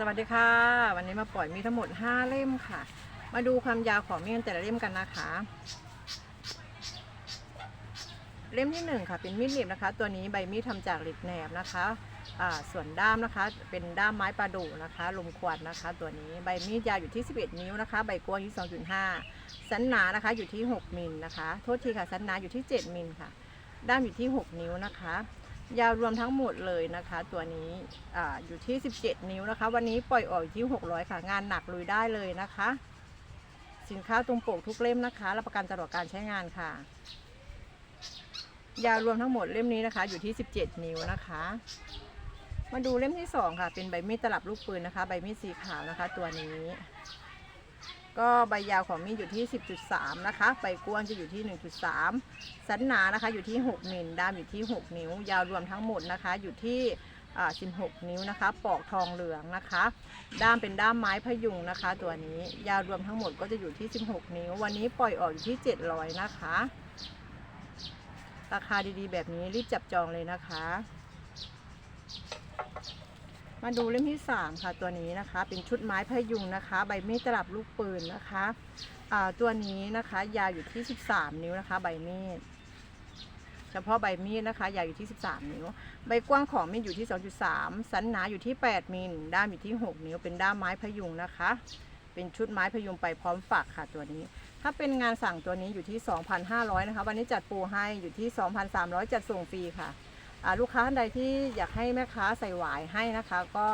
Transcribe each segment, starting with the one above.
สวัสดีค่ะ วันนี้มาปล่อยมีทั้งหมด 5 เล่มค่ะ มาดูความยาวของมีดแต่ละเล่มกันนะคะ เล่มที่1ค่ะเป็นมีดเหน็บนะคะ ตัวนี้ใบมีดทำจากเหล็กแหนบนะคะส่วนด้ามนะคะ เป็นด้ามไม้ประดู่นะคะลมควันนะคะ ตัวนี้ใบมีดยาวอยู่ที่ 11 นิ้วนะคะ ใบกว้างที่2.5 สันหนานะคะอยู่ที่ 6มิลนะคะ โทษทีค่ะสันหนาอยู่ที่ 7มิลค่ะ ด้ามอยู่ที่ 6 นิ้วนะคะ ยาวรวมทั้งหมดเลยนะคะ ตัวนี้ออยู่ที่ 17 นิ้วนะคะ วันนี้ปล่อยออกที่ 600 ค่ะ งานหนักลุยได้เลยนะคะ สินค้าตรงปกทุกเล่มนะคะรับประกันตลอดการใช้งานค่ะ ยาวรวมทั้งหมดเล่มนี้นะคะ อยู่ที่ 17 นิ้วนะคะ มาดูเล่มที่ 2 ค่ะ เป็นใบมีดตลับลูกปืนนะคะ ใบมีดสีขาวนะคะ ตัวนี้ ก็ใบยาวของมีดอยู่ที่ 10.3 นะคะ ใบกว้างจะอยู่ที่ 1.3 สันหนานะคะอยู่ที่ 6 มิลด้ามอยู่ที่ 6 นิ้ว ยาวรวมทั้งหมดนะคะ อยู่ที่ 16 นิ้วนะคะ ปอกทองเหลืองนะคะ ด้ามเป็นด้ามไม้พยุงนะคะ ตัวนี้ ยาวรวมทั้งหมดก็จะอยู่ที่ 16 นิ้ว วันนี้ปล่อยออกอยู่ที่ 700 นะคะ ราคาดีๆ แบบนี้รีบจับจองเลยนะคะ มาดูเล่มที่ 3 ค่ะตัวนี้นะคะ เป็นชุดไม้พยุงนะคะ ใบมีดตลับลูกปืนนะคะตัวนี้นะคะยาวอยู่ที่ 13 นิ้วนะคะ ใบมีดเฉพาะใบมีดนะคะยาวอยู่ที่ 13 นิ้ว ใบกว้างของมีดอยู่ที่ 2.3 สันหนาอยู่ที่ 8มิลด้ามอยู่ที่ 6 นิ้ว เป็นด้ามไม้พยุงนะคะ เป็นชุดไม้พยุงไปพร้อมฝักค่ะตัวนี้ ถ้าเป็นงานสั่งตัวนี้อยู่ที่ 2,500นะคะวันนี้จัดปรให้อยู่ที่ 2,300 จัดส่งฟรีค่ะ ลูกค้าท่านใดที่อยากให้แม่ค้าใส่หวายให้นะคะ ก็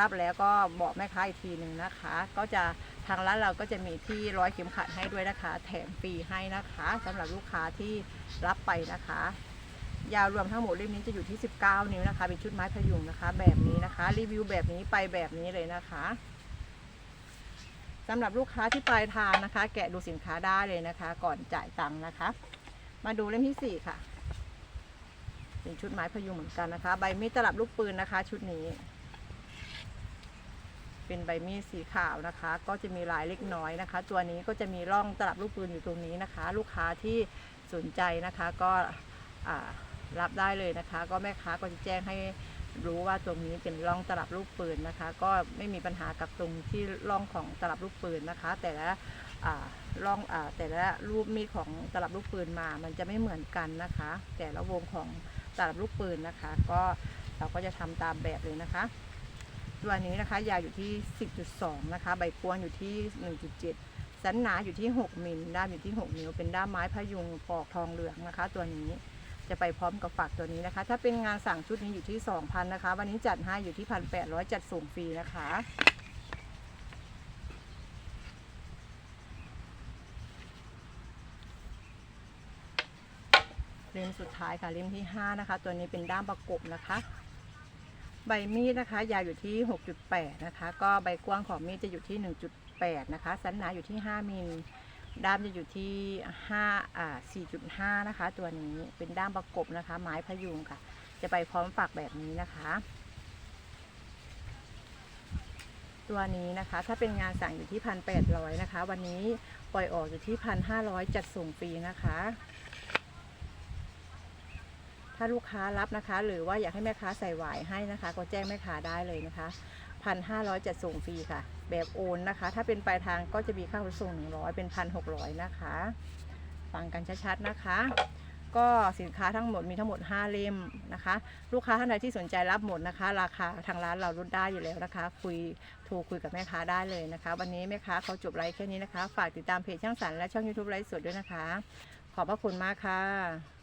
รับแล้วก็บอกแม่ค้าอีกทีหนึ่งนะคะ ก็จะทางร้านเราก็จะมีที่ร้อยเข็มขัดให้ด้วยนะคะ แถมฟรีให้นะคะสำหรับลูกค้าที่รับไปนะคะ ยาวรวมทั้งหมดเล่มนี้จะอยู่ที่ 19 นิ้วนะคะ เป็นชุดไม้พยุงนะคะ แบบนี้นะคะ รีวิวแบบนี้ไปแบบนี้เลยนะคะสำหรับลูกค้าที่ปลายทางนะคะ แกะดูสินค้าได้เลยนะคะ ก่อนจ่ายตังค์นะคะ มาดูเล่มที่สี่ค่ะ เป็นชุดไม้พยุงเหมือนกันนะคะ ใบมีดตลับลูกปืนนะคะ ชุดนี้ เป็นใบมีดสีขาวนะคะ ก็จะมีลายเล็กน้อยนะคะ ตัวนี้ก็จะมีร่องตลับลูกปืนอยู่ตรงนี้นะคะ ลูกค้าที่สนใจนะคะ ก็รับได้เลยนะคะ ก็แม่ค้าก็จะแจ้งให้รู้ว่าตรงนี้เป็นร่องตลับลูกปืนนะคะ ก็ไม่มีปัญหากับตรงที่ร่องของตลับลูกปืนนะคะ แต่ละร่องอแต่ละรูปมีดของตลับลูกปืนมา มันจะไม่เหมือนกันนะคะ แต่ละวงของ ตลับลูกปืนนะคะ ก็เราก็จะทำตามแบบเลยนะคะตัวนี้นะคะยาวอยู่ที่ 10.2 นะคะ ใบกว้างอยู่ที่ 1.7 สันหนาอยู่ที่ 6 มิลด้ามอยู่ที่ 6 นิ้ว เป็นด้ามไม้พยุงปอกทองเหลืองนะคะ ตัวนี้จะไปพร้อมกับฝักตัวนี้นะคะ ถ้าเป็นงานสั่งชุดนี้อยู่ที่ 2,000 นะคะ วันนี้จัดให้อยู่ที่ 1,800 จัดส่งฟรีนะคะ เล่มสุดท้ายค่ะเล่มที่ 5 นะคะ ตัวนี้เป็นด้ามประกบนะคะ ใบมีดนะคะ ยาวอยู่ที่ 6.8 นะคะ ก็ใบกว้างของมีดจะอยู่ที่ 1.8 นะคะ สันหนาอยู่ที่ 5มิลด้ามจะอยู่ที่5อ่า4.5 นะคะ ตัวนี้เป็นด้ามประกบนะคะ ไม้พยุงค่ะ จะไปพร้อมฝักแบบนี้นะคะ ตัวนี้นะคะ ถ้าเป็นงานสั่งอยู่ที่ 1,800 นะคะ วันนี้ปล่อยออกอยู่ที่ 1,500 จัดส่งฟรีนะคะ ถ้าลูกค้ารับนะคะ หรือว่าอยากให้แม่ค้าใส่หวายให้นะคะ ก็แจ้งแม่ค้าได้เลยนะคะพันห้าร้อยจะส่งฟรีค่ะ แบบโอนนะคะ ถ้าเป็นปลายทางก็จะมีค่าขนส่งหนึ่งร้อยเป็นพันหกร้อยนะคะ ฟังกันชัดๆนะคะ ก็สินค้าทั้งหมดมีทั้งหมด 5 เล่มนะคะ ลูกค้าท่านใดที่สนใจรับหมดนะคะ ราคาทางร้านเราลดได้อยู่แล้วนะคะ คุยโทรคุยกับแม่ค้าได้เลยนะคะ วันนี้แม่ค้าเขาจบไลฟ์แค่นี้นะคะ ฝากติดตามเพจช่างสรรและช่อง YouTube ไลฟ์สดด้วยนะคะ ขอบพระคุณมากค่ะ